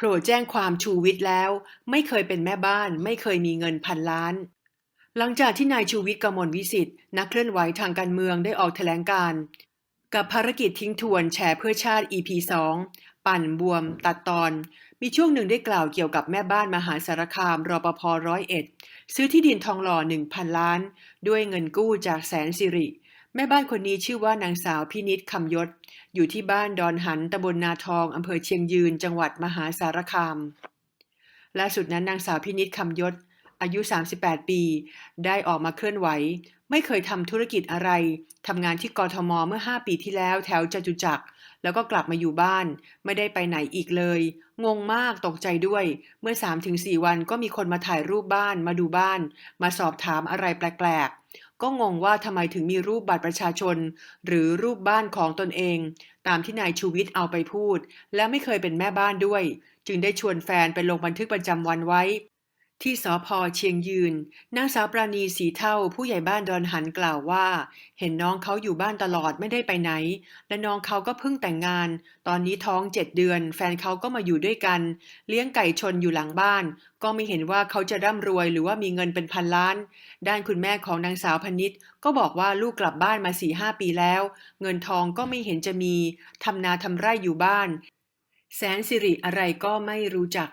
โผล่แจ้งความชูวิทย์แล้ว ไม่เคยเป็นแม่บ้าน ไม่เคยมีเงินพันล้าน หลังจากที่นายชูวิทย์กมลวิสิทธิ์นักเคลื่อนไหวทางการเมืองได้ออกแถลงการกับภารกิจทิ้งทวนแชร์เพื่อชาติ EP 2 ปั่นบวม ตัดตอน มีช่วงหนึ่งได้กล่าวเกี่ยวกับแม่บ้านมหาสารคามรปภร้อยเอ็ดซื้อที่ดินทองหล่อ1,000 ล้าน ด้วยเงินกู้จากแสนสิริ แม่บ้านคนนี้ชื่อว่านางสาวพินิษคำยศ อยู่ที่บ้านดอนหันตำบลนาทองอำเภอเชียงยืน จังหวัดมหาสารคามล่าสุดนั้นนางสาวพินิษคำยศ อายุ 38 ปี ได้ออกมาเคลื่อนไหว ไม่เคยทำธุรกิจอะไรทำงานที่กทมเมื่อ 5 ปีที่แล้วแถวจตุจักร แล้วก็กลับมาอยู่บ้าน ไม่ได้ไปไหนอีกเลย งงมากตกใจด้วย เมื่อ 3-4 วันก็มีคนมาถ่ายรูปบ้าน มาดูบ้าน มาสอบถามอะไรแปลก ก็งงว่าทำไมถึงมีรูปบัตรประชาชน หรือรูปบ้านของตนเอง ตามที่นายชูวิทย์เอาไปพูด และไม่เคยเป็นแม่บ้านด้วย จึงได้ชวนแฟนไปลงบันทึกประจำวันไว้ ที่สพเชียงยืน นางสาวปราณีสีเท่าผู้ใหญ่บ้านดอนหันกล่าวว่า เห็นน้องเขาอยู่บ้านตลอดไม่ได้ไปไหน และน้องเขาก็เพิ่งแต่งงาน ตอนนี้ท้องเจ็ดเดือน แฟนเขาก็มาอยู่ด้วยกัน เลี้ยงไก่ชนอยู่หลังบ้าน ก็ไม่เห็นว่าเขาจะร่ำรวยหรือว่ามีเงินเป็นพันล้าน ด้านคุณแม่ของนางสาวพนิษก็บอกว่าลูกกลับบ้านมาสี่ห้าปีแล้ว เงินทองก็ไม่เห็นจะมีทำนาทำไร่อยู่บ้าน แสนสิริอะไรก็ไม่รู้จัก